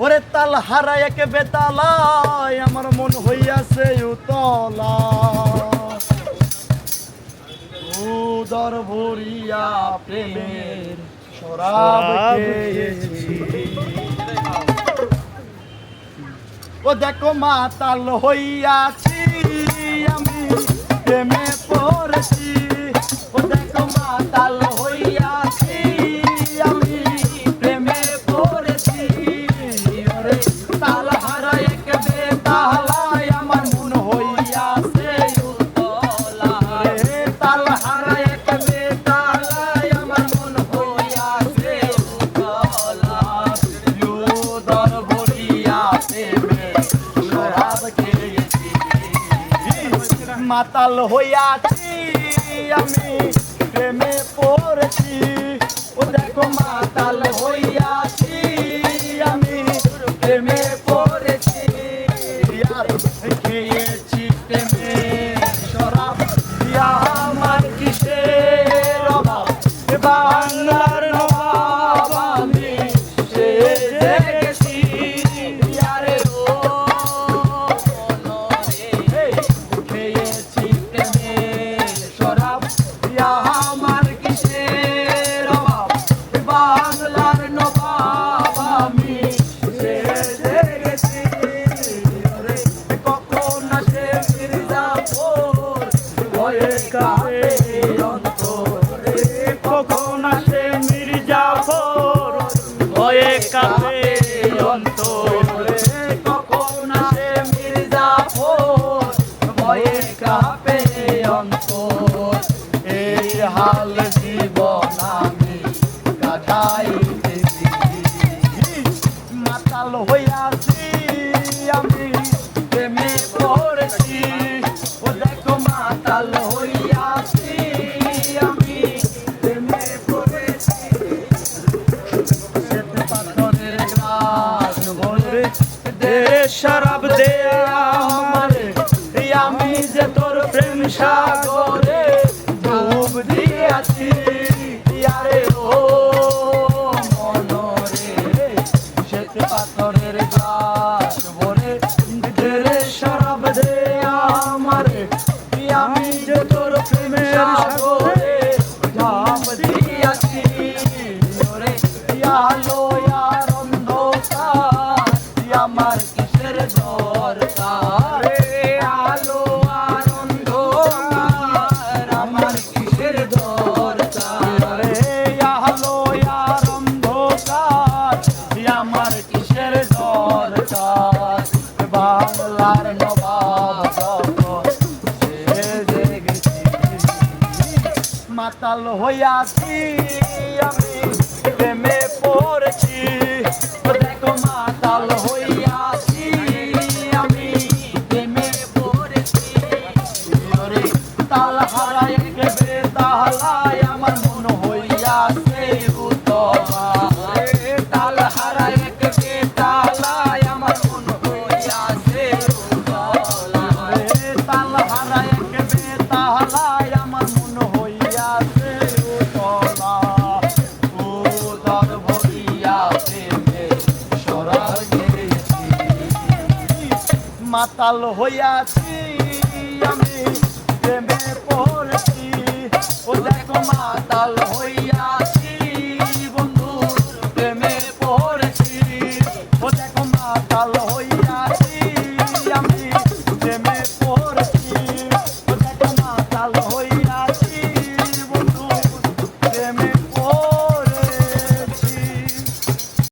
ওরে তাল হারায় একে বেতালায় আমার মন হইয়াছে উতলা উদর ভরিয়া প্রেমের খেয়েছি। ও দেখো মাতাল হইয়াছি আমি প্রেমে পড়েছি। মাতাল হইয়াছি আমি, প্রেমে পড়েছি। ও দেখো মাতাল হইয়াছি আমি, প্রেমে পড়েছি। আর খেয়েছি প্রেমে শরাব আমার কিসের অভাব? এ কাঁপে অন্তরে, কখন আসে মির্জাপুর ভয়ে কাঁপে অন্তর। এই হাল জীবন আমি কাটাইতেছি মাতাল হইয়াছি আমি, প্রেমে পড়েছি। দেখো মাতাল শরাব দে আমারে। আমি যে তোর প্রেম সাগরে ডুব দিয়াছি, ইয়ারে ও মনরে। শ্বেত পাথরের গ্লাস ভরে দে শরাব দে আমারে। আমি যে তোর প্রেম সাগরে ডুব দিয়াছি ওরে আলো আমার মাতাল হইয়াছি আমি প্রেমে পড়েছি। দেখো মাতাল হইয়াছি মাতাল হইয়াছি আমি, প্রেমে পড়েছি। ও দেখো মাতাল হইয়াছি বন্ধু, প্রেমে পড়েছি। ও দেখো মাতাল হইয়াছি আমি, প্রেমে পড়েছি। ও দেখো মাতাল